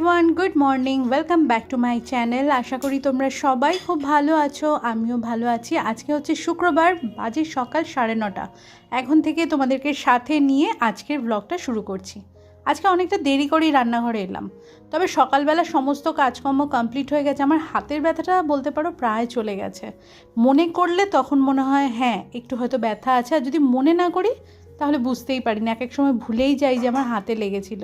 Everyone good morning welcome back to my channel আশা করি তোমরা সবাই খুব ভালো আছো, আমিও ভালো আছি। আজকে হচ্ছে শুক্রবার, বাজে সকাল সাড়ে নটা। এখন থেকে তোমাদেরকে সাথে নিয়ে আজকের ব্লগটা শুরু করছি। আজকে অনেকটা দেরি করেই রান্নাঘরে এলাম। তবে সকালবেলা সমস্ত কাজকর্ম কমপ্লিট হয়ে গেছে। আমার হাতের ব্যথাটা বলতে পারো প্রায় চলে গেছে। মনে করলে তখন মনে হয় হ্যাঁ একটু হয়তো ব্যথা আছে। আর যদি মনে না করি তাহলে বুঝতেই পারি না এক এক সময় ভুলেই যাই যে আমার হাতে লেগেছিল।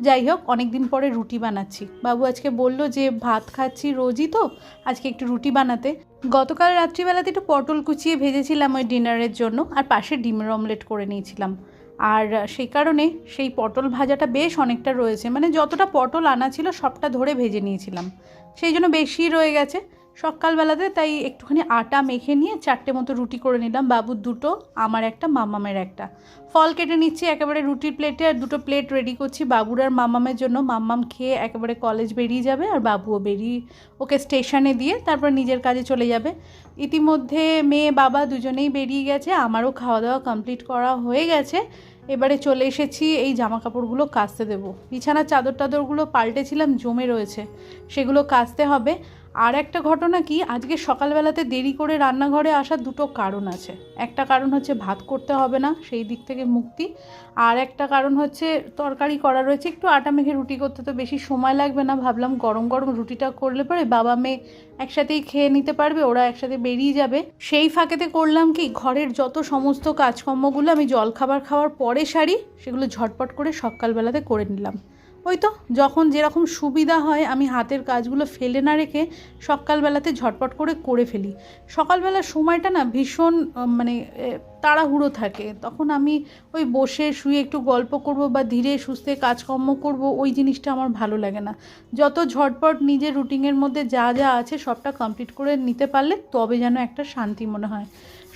যাই হোক অনেক দিন পরে রুটি বানাচ্ছি। বাবু আজকে বলল যে, ভাত খাচ্ছি রোজই তো, আজকে একটু রুটি বানাতে। গতকাল রাত্রিবেলাতে একটু পটল কুচিয়ে ভেজেছিলাম ওই ডিনারের জন্য, আর পাশে ডিমের অমলেট করে নিয়েছিলাম। আর সেই কারণে সেই পটল ভাজাটা বেশ অনেকটা রয়েছে। মানে যতটা পটল আনা ছিল, সবটা ধরে ভেজে নিয়েছিলাম। সেই জন্য বেশি রয়ে গেছে। সকালবেলাতে তাই একটুখানি আটা মেখে নিয়ে চারটে মতো রুটি করে নিলাম। বাবুর দুটো, আমার একটা, মামামের একটা। ফল কেটে নিচ্ছি, একেবারে রুটির প্লেটে আর দুটো প্লেট রেডি করছি বাবুর আর মামামের জন্য। মাম্মাম খেয়ে একেবারে কলেজ বেরিয়ে যাবে, আর বাবুও বেরিয়ে ওকে স্টেশনে দিয়ে তারপর নিজের কাজে চলে যাবে। ইতিমধ্যে মেয়ে, বাবা দুজনেই বেরিয়ে গেছে, আমারও খাওয়া দাওয়া কমপ্লিট করা হয়ে গেছে। এবারে চলে এসেছি, এই জামা কাপড়গুলো কাচতে দেবো। বিছানার চাদর টাদরগুলো পাল্টেছিলাম, জমে রয়েছে, সেগুলো কাচতে হবে। আর একটা ঘটনা কি, আজকে সকালবেলাতে দেরি করে রান্নাঘরে আসার দুটো কারণ আছে। একটা কারণ হচ্ছে ভাত করতে হবে না, সেই দিক থেকে মুক্তি। আর একটা কারণ হচ্ছে তরকারি করা রয়েছে, একটু আটা মেখে রুটি করতে তো বেশি সময় লাগবে না। ভাবলাম গরম গরম রুটিটা করলে পরে বাবা মেয়ে একসাথেই খেয়ে নিতে পারবে, ওরা একসাথে বেরিয়ে যাবে। সেই ফাঁকেতে করলাম কি, ঘরের যত সমস্ত কাজকর্মগুলো আমি জলখাবার খাওয়ার পরে সারি, সেগুলো ঝটপট করে সকালবেলাতে করে নিলাম। ওই তো, যখন যেরকম সুবিধা হয় আমি হাতের কাজগুলো ফেলে না রেখে সকালবেলাতে ঝটপট করে করে ফেলি। সকালবেলার সময়টা না ভীষণ মানে তাড়াহুড়ো থাকে। তখন আমি ওই বসে শুয়ে একটু গল্প করব বা ধীরে সুস্থে কাজকর্ম করব, ওই জিনিসটা আমার ভালো লাগে না। যত ঝটপট নিজের রুটিনের মধ্যে যা যা আছে সবটা কমপ্লিট করে নিতে পারলে তবে যেন একটা শান্তি মনে হয়।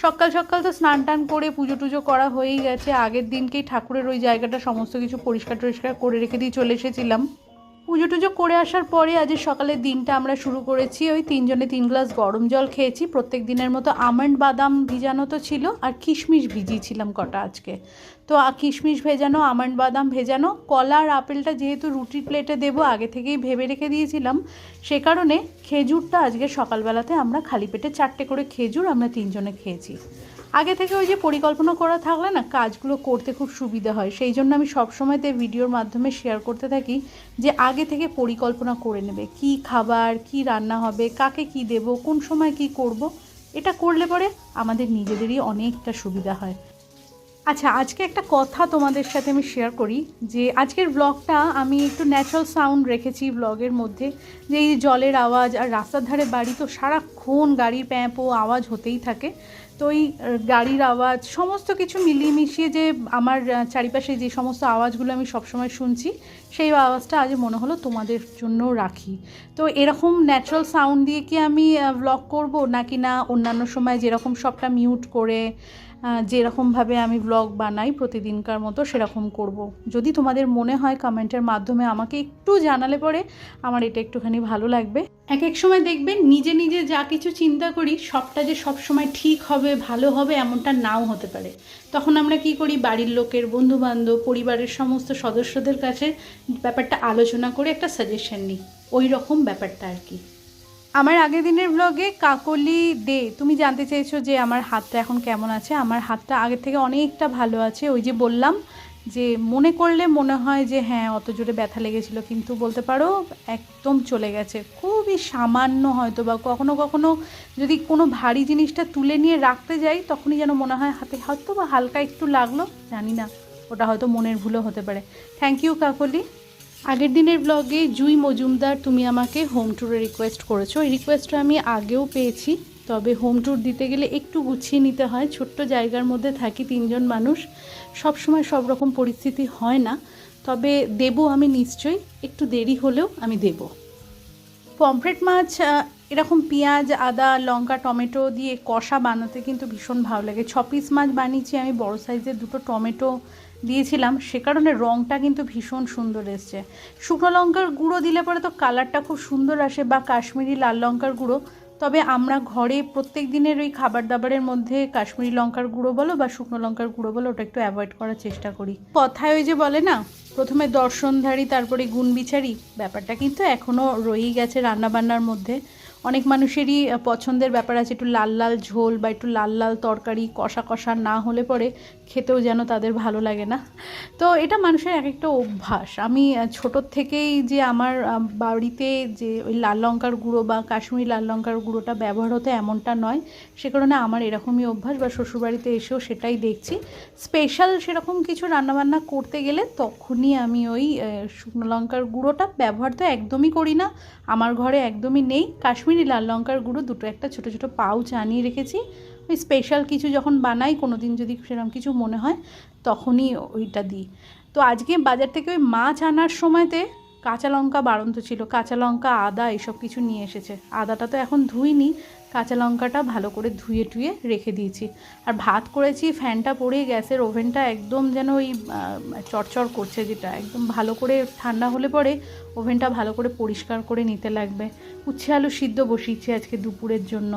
সকাল সকাল তো স্নান টান করে পুজো টুজো করা হয়েই গেছে। আগের দিনকেই ঠাকুরের ওই জায়গাটা সমস্ত কিছু পরিষ্কার টরিষ্কার করে রেখে দিয়ে চলে এসেছিলাম। পুজো টুজো করে আসার পরে আজ সকালের দিনটা আমরা শুরু করেছি। ওই তিনজনে তিন গ্লাস গরম জল খেয়েছি। প্রত্যেক দিনের মতো আমন্ড বাদাম ভিজানো তো ছিল আর কিশমিশ ভিজিয়েছিলাম কটা আজকে। তো কিশমিশ ভেজানো, আমন্ড বাদাম ভেজানো, কলা আর আপেলটা যেহেতু রুটির প্লেটে দেবো, আগে থেকেই ভেবে রেখে দিয়েছিলাম। সে কারণে খেজুরটা আজকে সকালবেলাতে আমরা খালি পেটে চারটে করে খেজুর আমরা তিনজনে খেয়েছি। আগে থেকে ওই যে পরিকল্পনা করা থাকলে না কাজগুলো করতে খুব সুবিধা হয়। সেই জন্য আমি সবসময়তে ভিডিওর মাধ্যমে শেয়ার করতে থাকি যে আগে থেকে পরিকল্পনা করে নেবে। কি খাবার, কি রান্না হবে, কাকে কি দেব, কোন সময় কি করব, এটা করলে পরে আমাদের নিজেদেরই অনেকটা সুবিধা হয়। আচ্ছা আজকে একটা কথা তোমাদের সাথে আমি শেয়ার করি যে আজকের ব্লগটা আমি একটু ন্যাচারাল সাউন্ড রেখেছি ব্লগের মধ্যে। যে এই জলের আওয়াজ আর রাস্তার ধারে বাড়ি তো সারাক্ষণ গাড়ির প্যাঁপো আওয়াজ হতেই থাকে। তো ওই গাড়ির আওয়াজ, সমস্ত কিছু মিলিয়ে মিশিয়ে যে আমার চারিপাশে যে সমস্ত আওয়াজগুলো আমি সবসময় শুনছি, সেই আওয়াজটা আজ মনে হলো তোমাদের জন্য রাখি। তো এরকম ন্যাচারাল সাউন্ড দিয়ে কি আমি ব্লগ করব? নাকি না অন্যান্য সময় যেরকম সবটা মিউট করে যেরকমভাবে আমি ব্লগ বানাই প্রতিদিনকার মতো, সেরকম করব। যদি তোমাদের মনে হয় কমেন্টের মাধ্যমে আমাকে একটু জানালে পরে, আমার এটা একটুখানি ভালো লাগবে। এক এক সময় দেখবেন নিজে নিজে যা কিছু চিন্তা করি, সবটা যে সব সময় ঠিক হবে, ভালো হবে, এমনটা নাও হতে পারে। তখন আমরা কি করি? বাড়ির লোকের বন্ধু বান্ধব পরিবারের সমস্ত সদস্যদের কাছে ব্যাপারটা আলোচনা করে একটা সাজেশন নিই। ওই রকম ব্যাপারটা আর কি। আমার আগের দিনের ব্লগে কাকলি দে, তুমি জানতে চেয়েছো যে আমার হাতটা এখন কেমন আছে? আমার হাতটা আগের থেকে অনেকটা ভালো আছে। ওই যে বললাম যে মনে করলে মনে হয় যে হ্যাঁ অত জোরে ব্যথা লেগেছিল, কিন্তু বলতে পারো একদম চলে গেছে। খুবই সামান্য হয়তো বা কখনো কখনো যদি কোনো ভারী জিনিসটা তুলে নিয়ে রাখতে যাই, তখনই যেন মনে হয় হাতে হয়তো বা হালকা একটু লাগল, জানি না, ওটা হয়তো মনের ভুলও হতে পারে। Thank you Kakoli. আগের দিনের ব্লগে জুই মজুমদার, তুমি আমাকে হোম ট্যুরে রিকোয়েস্ট করেছ। এই রিকোয়েস্টটা আমি আগেও পেয়েছি, তবে হোম ট্যুর দিতে গেলে একটু গুছিয়ে নিতে হয়। ছোট্ট জায়গার মধ্যে থাকি তিনজন মানুষ সব সময় সব রকম পরিস্থিতি হয় না। তবে দেবো আমি নিশ্চয়ই, একটু দেরি হলেও আমি দেবো। পমফ্রেট মাছ এরকম পেঁয়াজ, আদা, লঙ্কা, টমেটো দিয়ে কষা বানাতে কিন্তু ভীষণ ভালো লাগে। ছ পিস মাছ বানিয়েছি, আমি বড় সাইজের দুটো টমেটো দিয়েছিলাম, সে কারণে রঙটা কিন্তু ভীষণ সুন্দর এসছে। শুকনো লঙ্কার গুঁড়ো দিলে পরে তো কালারটা খুব সুন্দর আসে বা কাশ্মীরি লাল লঙ্কার গুঁড়ো। তবে আমরা ঘরে প্রত্যেক দিনের ওই খাবার দাবারের মধ্যে কাশ্মীরি লঙ্কার গুঁড়ো বলো বা শুকনো লঙ্কার গুঁড়ো বলো, ওটা একটু অ্যাভয়েড করার চেষ্টা করি। কথায় ওই যে বলে না, প্রথমে দর্শনধারী, তারপরে গুণবিচারী, ব্যাপারটা কিন্তু এখনও রয়েই গেছে রান্নাবান্নার মধ্যে। অনেক মানুষেরই পছন্দের ব্যাপার আছে, একটু লাল লাল ঝোল বা একটু লাল লাল তরকারি, কষা কষা না হলে পরে খেতেও যেন তাদের ভালো লাগে না। তো এটা মানুষের এক একটা অভ্যাস। আমি ছোটোর থেকেই যে আমার বাড়িতে যে ওই লাল লঙ্কার গুঁড়ো বা কাশ্মীরি লাল লঙ্কার গুঁড়োটা ব্যবহার হতো এমনটা নয়। সে কারণে আমার এরকমই অভ্যাস বা শ্বশুরবাড়িতে এসেও সেটাই দেখছি। স্পেশাল সেরকম কিছু রান্নাবান্না করতে গেলে তখনই আমি ওই শুকনো লঙ্কার গুঁড়োটা ব্যবহার তো একদমই করি না। আমার ঘরে একদমই নেই। কাশ্মীরি লাল লঙ্কার গুঁড়ো দুটো একটা ছোটো ছোটো পাউচ আনিয়ে রেখেছি। ওই স্পেশাল কিছু যখন বানাই কোনো দিন যদি সেরকম কিছু মনে হয়, তখনই ওইটা দিই। তো আজকে বাজার থেকে ওই মাছ আনার সময়তে কাঁচা লঙ্কা বাড়ন্ত ছিল, কাঁচা লঙ্কা, আদা এসব কিছু নিয়ে এসেছে। আদাটা তো এখন ধুইনি, কাঁচা লঙ্কাটা ভালো করে ধুয়ে টুয়ে রেখে দিয়েছি। আর ভাত করেছি, ফ্যানটা পড়ে গ্যাসের ওভেনটা একদম যেন ওই চড়চড় করছে যেটা, একদম ভালো করে ঠান্ডা হলে পরে ওভেনটা ভালো করে পরিষ্কার করে নিতে লাগবে। উচ্ছে আলু সিদ্ধ বসিয়েছি আজকে দুপুরের জন্য।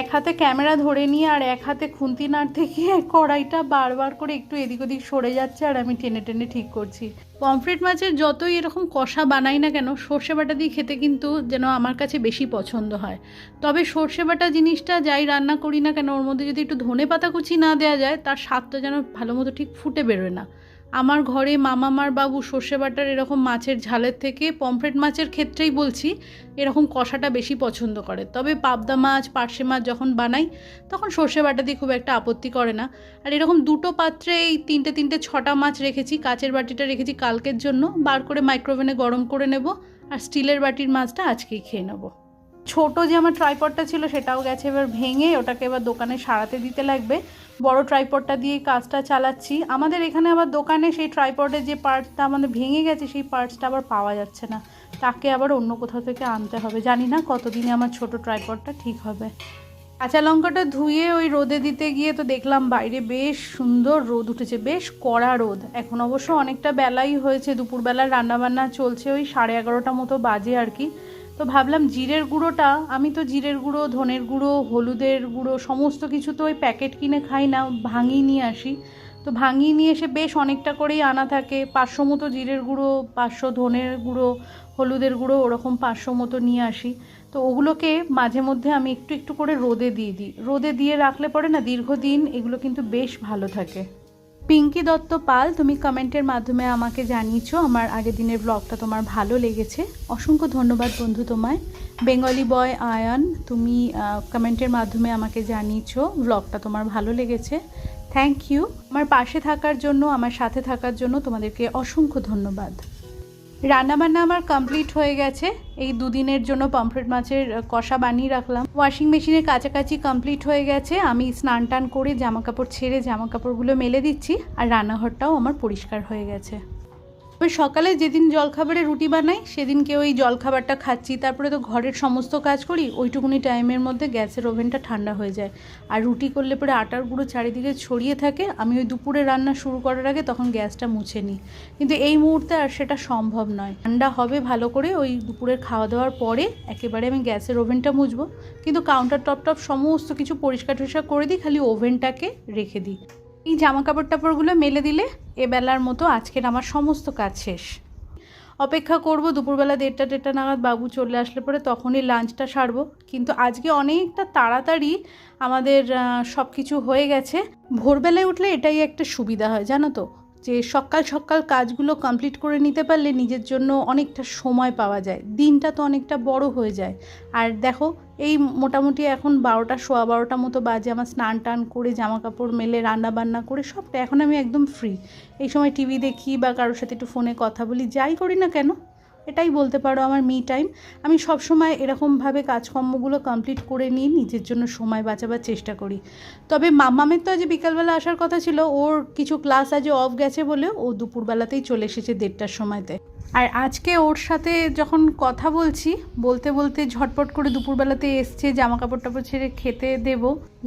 এক হাতে ক্যামেরা ধরে নিয়ে আর এক হাতে খুন্তি নাড়তে গিয়ে কড়াইটা বারবার করে একটু এদিক ওদিক সরে যাচ্ছে আর আমি টেনে টেনে ঠিক করছি। পমফ্রেট মাছের যতই এরকম কষা বানাই না কেন, সর্ষে বাটা দিয়ে খেতে কিন্তু যেন আমার কাছে বেশি পছন্দ হয়। তবে সর্ষে বাটা জিনিসটা যাই রান্না করি না কেন, ওর মধ্যে যদি একটু ধনে পাতা কুচি না দেওয়া যায়, তার স্বাদটা যেন ভালো মতো ঠিক ফুটে বেরোয় না। আমার ঘরে মামামার বাবু সর্ষে বাটার এরকম মাছের ঝালের থেকে পমফ্রেট মাছের ক্ষেত্রেই বলছি, এরকম কষাটা বেশি পছন্দ করে। তবে পাবদা মাছ, পার্শে মাছ যখন বানাই, তখন সর্ষে বাটা দিয়ে খুব একটা আপত্তি করে না। আর এরকম দুটো পাত্রে এই তিনটে তিনটে ছটা মাছ রেখেছি, কাচের বাটিটা রেখেছি কালকের জন্য বার করে মাইক্রোওভেনে গরম করে নেব আর স্টিলের বাটির মাছটা আজকেই খেয়ে নেব। ছোট যে আমার ট্রাইপডটা ছিল সেটাও গেছে এবার ভেঙে, ওটাকে এবার দোকানে সারাতে দিতে লাগবে। বড় ট্রাইপডটা দিয়ে কাজটা চালাচ্ছি। আমাদের এখানে আবার দোকানে সেই ট্রাইপডের যে পার্টসটা আমাদের ভেঙে গেছে, সেই পার্টসটা আবার পাওয়া যাচ্ছে না। তাকে আবার অন্য কোথাও থেকে আনতে হবে। জানি না কতদিনে আমার ছোট ট্রাইপডটা ঠিক হবে। কাঁচা লঙ্কাটা ধুয়ে ওই রোদে দিতে গিয়ে তো দেখলাম বাইরে বেশ সুন্দর রোদ উঠেছে, বেশ কড়া রোদ। এখন অবশ্য অনেকটা বেলাই হয়েছে দুপুরবেলার রান্নাবান্না চলছে ওই সাড়ে এগারোটা মতো বাজে আর কি। তো ভাবলাম জিরের গুঁড়োটা, আমি তো জিরের গুঁড়ো, ধনের গুঁড়ো, হলুদের গুঁড়ো, সমস্ত কিছু তো ওই প্যাকেট কিনে খাই না, ভাঙিয়ে নিয়ে আসি। তো ভাঙিয়ে নিয়ে এসে বেশ অনেকটা করেই আনা থাকে, পাঁচশো মতো জিরের গুঁড়ো, পাঁচশো ধনের গুঁড়ো, হলুদের গুঁড়ো, ওরকম পাঁচশো মতো নিয়ে আসি। তো ওগুলোকে মাঝে মধ্যে আমি একটু একটু করে রোদে দিয়ে দিই। রোদে দিয়ে রাখলে পরে না দীর্ঘদিন এগুলো কিন্তু বেশ ভালো থাকে। পিঙ্কি দত্ত পাল, তুমি কমেন্টের মাধ্যমে আমাকে জানিয়েছো আমার আগের দিনের ব্লগটা তোমার ভালো লেগেছে। অসংখ্য ধন্যবাদ বন্ধু তোমায়। বেঙ্গলি বয় আয়ন, তুমি কমেন্টের মাধ্যমে আমাকে জানিয়েছো ব্লগটা তোমার ভালো লেগেছে। Thank you. আমার পাশে থাকার জন্য, আমার সাথে থাকার জন্য তোমাদেরকে অসংখ্য ধন্যবাদ। রান্নাবান্না আমার কমপ্লিট হয়ে গেছে। এই দুদিনের জন্য পমফ্রেট মাছের কষা বানিয়ে রাখলাম। ওয়াশিং মেশিনের কাছাকাছি কমপ্লিট হয়ে গেছে। আমি স্নান টান করে জামাকাপড় ছেড়ে জামাকাপড়গুলো মেলে দিচ্ছি। আর রান্নাঘরটাও আমার পরিষ্কার হয়ে গেছে। ওই সকালে যেদিন জলখাবারে রুটি বানাই সেদিনকে ওই জলখাবারটা খাচ্ছি। তারপরে তো ঘরের সমস্ত কাজ করি, ওইটুকুনি টাইমের মধ্যে গ্যাসের ওভেনটা ঠান্ডা হয়ে যায়। আর রুটি করলে পরে আটার গুঁড়ো চারিদিকে ছড়িয়ে থাকে। আমি ওই দুপুরে রান্না শুরু করার আগে তখন গ্যাসটা মুছে নিই। কিন্তু এই মুহূর্তে আর সেটা সম্ভব নয়। ঠান্ডা হবে ভালো করে ওই দুপুরের খাওয়া দাওয়ার পরে একেবারে আমি গ্যাসের ওভেনটা মুছবো। কিন্তু কাউন্টার টপ টপ সমস্ত কিছু পরিষ্কার টরিষ্কার করে দিই, খালি ওভেনটাকে রেখে দিই। এই জামা কাপড় টাপড়গুলো মেলে দিলে এবেলার বেলার মতো আজকের আমার সমস্ত কাজ শেষ। অপেক্ষা করব, দুপুরবেলা দেড়টা দেড়টা নাগাদ বাবু চলে আসলে পরে তখনই লাঞ্চটা সারবো। কিন্তু আজকে অনেকটা তাড়াতাড়ি আমাদের সব কিছু হয়ে গেছে। ভোরবেলায় উঠলে এটাই একটা সুবিধা হয়, জানো তো? যে সকাল সকাল কাজগুলো কমপ্লিট করে নিতে পারলে নিজের জন্য অনেকটা সময় পাওয়া যায়। দিনটা তো অনেকটা বড় হয়ে যায়। আর দেখো, এই মোটামুটি এখন বারোটা, সোয়া বারোটা মতো বাজে আমার স্নান টান করে জামা কাপড় মেলে রান্না বান্না করে, সবটা এখন আমি একদম ফ্রি এই সময় টিভি দেখি বা কারোর সাথে একটু ফোনে কথা বলি, যাই করি না কেন এটাই বলতে পারো আমার মি টাইম আমি সব সময় এরকমভাবে কাজকর্মগুলো কমপ্লিট করে নিয়ে নিজের জন্য সময় বাঁচাবার চেষ্টা করি। তবে মামামের তো আজ বিকালবেলা আসার কথা ছিল, ওর কিছু ক্লাস আজ অফ গেছে বলে ও দুপুরবেলাতেই চলে এসেছে দেড়টার সময়তে। আর আজকে ওর সাথে যখন কথা বলছি, বলতে বলতে ঝটপট করে দুপুরবেলাতে এসছে জামা কাপড় টাপড় ছেড়ে খেতে দেব।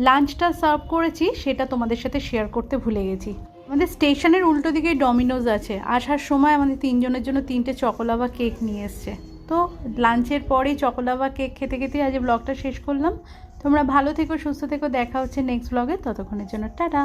লাঞ্চটা সার্ভ করেছি, সেটা তোমাদের সাথে শেয়ার করতে ভুলে গেছি। আমাদের স্টেশনের উল্টো দিকে ডমিনোজ আছে। আসার সময় আমাদের তিনজনের জন্য তিনটে চকোলাভা কেক নিয়ে এসছে। তো লাঞ্চের পরেই চকোলাভা কেক খেতে খেতে আজ ব্লগটা শেষ করলাম। তোমরা ভালো থেকো, সুস্থ থেকো, দেখা হচ্ছে নেক্সট ব্লগে ততক্ষণের জন্য টাটা।